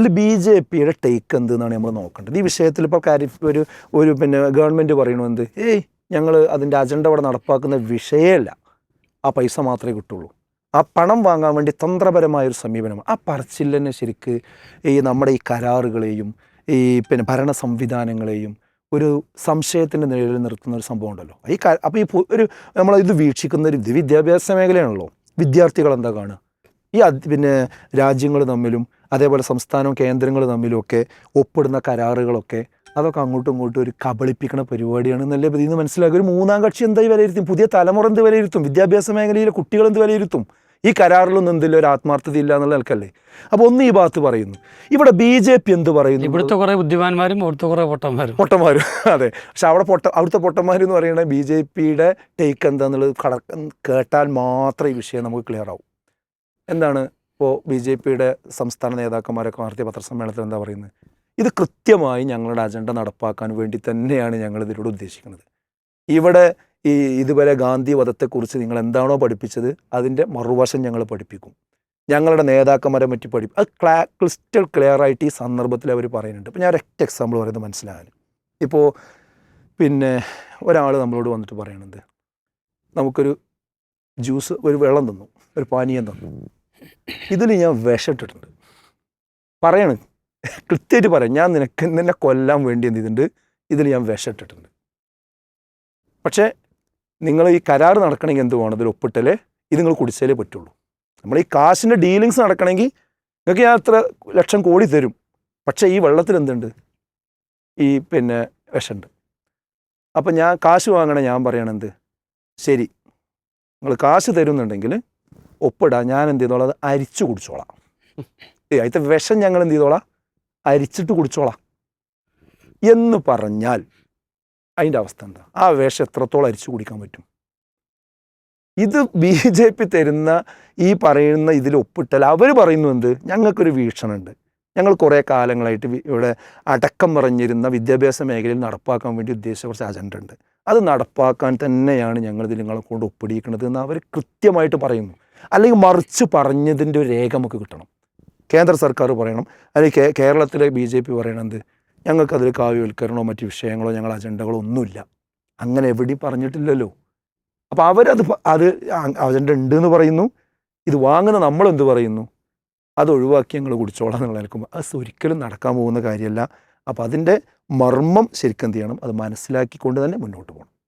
ഇതിൽ B J പിയുടെ take എന്ത് എന്നാണ് നമ്മൾ നോക്കേണ്ടത്? ഈ വിഷയത്തിൽ ഇപ്പോൾ കാര്യം ഒരു ഒരു പിന്നെ ഗവൺമെന്റ് പറയണമെന്ത് ഏയ് ഞങ്ങൾ അതിന്റെ അജണ്ട അവിടെ നടപ്പാക്കുന്ന വിഷയമല്ല ആ പൈസ മാത്രമേ കിട്ടുള്ളൂ. ആ പണം വാങ്ങാൻ വേണ്ടി തന്ത്രപരമായൊരു സമീപനമാണ്. ആ പറച്ചിൽ ശരിക്ക് ഈ നമ്മുടെ ഈ കരാറുകളെയും ഈ പിന്നെ ഭരണ സംവിധാനങ്ങളെയും ഒരു സംശയത്തിന്റെ നിലയിൽ നിർത്തുന്ന ഒരു സംഭവം ഉണ്ടല്ലോ. ഈ അപ്പോൾ ഈ ഒരു നമ്മൾ ഇത് വീക്ഷിക്കുന്ന ഒരു വിദ്യാഭ്യാസ മേഖലയാണല്ലോ. വിദ്യാർത്ഥികൾ എന്താ കാണുക? ഈ അത് പിന്നെ രാജ്യങ്ങൾ തമ്മിലും അതേപോലെ സംസ്ഥാനവും കേന്ദ്രങ്ങൾ തമ്മിലുമൊക്കെ ഒപ്പിടുന്ന കരാറുകളൊക്കെ അതൊക്കെ അങ്ങോട്ടും ഇങ്ങോട്ടും ഒരു കബളിപ്പിക്കുന്ന പരിപാടിയാണ് എന്നല്ലേ ഇതിൽ നിന്ന് മനസ്സിലാക്കുക. ഒരു മൂന്നാം കക്ഷി എന്തായി വിലയിരുത്തും? പുതിയ തലമുറ എന്ത് വിലയിരുത്തും? വിദ്യാഭ്യാസ മേഖലയിലെ കുട്ടികൾ എന്ത് വിലയിരുത്തും? ഈ കരാറിലൊന്നും എന്തില്ല ഒരു ആത്മാർത്ഥത ഇല്ല എന്നുള്ള ആൾക്കല്ലേ അപ്പോൾ ഒന്ന് ഈ ഭാഗത്ത് പറയുന്നു. ഇവിടെ ബി ജെ പി എന്ത് പറയുന്നു? ഇവിടുത്തെ കുറെ ബുദ്ധിമാന്മാരും അവിടുത്തെ കുറെ പൊട്ടന്മാരും. പൊട്ടന്മാരും. അതെ. പക്ഷെ അവിടെ പൊട്ട അവിടുത്തെ പൊട്ടന്മാർ എന്ന് പറയുന്നത് ബി ജെ പിയുടെ ടേക്ക് എന്താന്നുള്ളത് കട കേട്ടാൽ മാത്രം ഈ വിഷയം നമുക്ക് ക്ലിയർ ആവും. എന്താണ് ഇപ്പോൾ ബി ജെ പിയുടെ സംസ്ഥാന നേതാക്കന്മാരൊക്കെ നടത്തിയ പത്രസമ്മേളനത്തിൽ എന്താ പറയുന്നത്? ഇത് കൃത്യമായി ഞങ്ങളുടെ അജണ്ട നടപ്പാക്കാൻ വേണ്ടി തന്നെയാണ് ഞങ്ങൾ ഇതിലൂടെ ഉദ്ദേശിക്കുന്നത്. ഇവിടെ ഈ ഇതുവരെ ഗാന്ധി വധത്തെക്കുറിച്ച് നിങ്ങൾ എന്താണോ പഠിപ്പിച്ചത് അതിന്റെ മറുവശം ഞങ്ങൾ പഠിപ്പിക്കും. ഞങ്ങളുടെ നേതാക്കന്മാരെ പറ്റി പഠിപ്പ് അത് ക്ലാ ക്രിസ്റ്റൽ ക്ലിയർ ആയിട്ട് ഈ സന്ദർഭത്തിൽ അവർ പറയുന്നുണ്ട്. ഇപ്പോൾ ഞാൻ ഒരൊറ്റ എക്സാമ്പിൾ പറയുന്നത് മനസ്സിലാകാൻ ഇപ്പോൾ പിന്നെ ഒരാൾ നമ്മളോട് വന്നിട്ട് പറയണത് നമുക്കൊരു ജ്യൂസ് ഒരു വെള്ളം തന്നു ഒരു പാനീയം തന്നു. ഇതിൽ ഞാൻ വിഷമിട്ടിട്ടുണ്ട്. പറയണ്. കൃത്യമായിട്ട് പറയാം. ഞാൻ നിനക്ക് നിന്നെ കൊല്ലാൻ വേണ്ടി എന്ത് ചെയ്തിട്ടുണ്ട്? ഇതിൽ ഞാൻ വിഷമിട്ടിട്ടുണ്ട്. പക്ഷേ നിങ്ങൾ ഈ കരാർ നടക്കണമെങ്കിൽ എന്ത് വേണം? ഇതിൽ ഒപ്പിട്ടലേ ഇത് നിങ്ങൾ കുടിച്ചാലേ പറ്റുള്ളൂ. നമ്മൾ ഈ കാശിന്റെ ഡീലിങ്സ് നടക്കണമെങ്കിൽ നിങ്ങൾക്ക് ഞാൻ അത്ര ലക്ഷം കോടി തരും? പക്ഷേ ഈ വെള്ളത്തിൽ എന്തുണ്ട്? ഈ പിന്നെ വിഷമുണ്ട്. അപ്പം ഞാൻ കാശ് വാങ്ങണേ ഞാൻ പറയണെന്ത് ശരി. നിങ്ങൾ കാശ് തരുന്നുണ്ടെങ്കിൽ ഒപ്പിടാം ഞാൻ എന്ത് ചെയ്തോളാം അത് അരിച്ചു കുടിച്ചോളാം. അതിന്റെ വിഷം ഞങ്ങൾ എന്ത് ചെയ്തോളാം അരിച്ചിട്ട് കുടിച്ചോളാം. എന്ന് പറഞ്ഞാൽ അതിന്റെ അവസ്ഥ എന്താ? ആ വിഷം എത്രത്തോളം അരിച്ചു കുടിക്കാൻ പറ്റും? ഇത് ബി ജെ പി തരുന്ന ഈ പറയുന്ന ഇതിൽ ഒപ്പിട്ടാൽ അവർ പറയുന്നു എന്ത്? ഞങ്ങൾക്കൊരു വീക്ഷണമുണ്ട്. ഞങ്ങൾ കുറേ കാലങ്ങളായിട്ട് ഇവിടെ അടക്കം പറഞ്ഞിരുന്ന വിദ്യാഭ്യാസ മേഖലയിൽ നടപ്പാക്കാൻ വേണ്ടി ഉദ്ദേശിച്ച കുറച്ച് അജണ്ട ഉണ്ട്. അത് നടപ്പാക്കാൻ തന്നെയാണ് ഞങ്ങൾ ഇതിൽ നിങ്ങളെ കൊണ്ട് ഒപ്പിടിക്കുന്നത് എന്ന് അവർ കൃത്യമായിട്ട് പറയുന്നു. അല്ലെങ്കിൽ മറിച്ച് പറഞ്ഞതിന്റെ ഒരു രേഖ നമുക്ക് കിട്ടണം. കേന്ദ്ര സർക്കാർ പറയണം. അല്ലെങ്കിൽ കേരളത്തിലെ ബി ജെ പി പറയണത് ഞങ്ങൾക്കതിൽ കാവ്യവൽക്കരണമോ മറ്റ് വിഷയങ്ങളോ ഞങ്ങൾ അജണ്ടകളോ ഒന്നുമില്ല. അങ്ങനെ എവിടെ പറഞ്ഞിട്ടില്ലല്ലോ. അപ്പോൾ അവരത് അത് അജണ്ട ഉണ്ട് എന്ന് പറയുന്നു. ഇത് വാങ്ങുന്ന നമ്മളെന്ത് പറയുന്നു? അത് ഒഴിവാക്കി ഞങ്ങൾ കുടിച്ചോളാം എന്നുള്ള നിൽക്കുമ്പോൾ അത് ഒരിക്കലും നടക്കാൻ പോകുന്ന കാര്യമല്ല. അപ്പോൾ അതിന്റെ മർമ്മം ശരിക്കും എന്ത് ചെയ്യണം? അത് മനസ്സിലാക്കിക്കൊണ്ട് തന്നെ മുന്നോട്ട് പോകണം.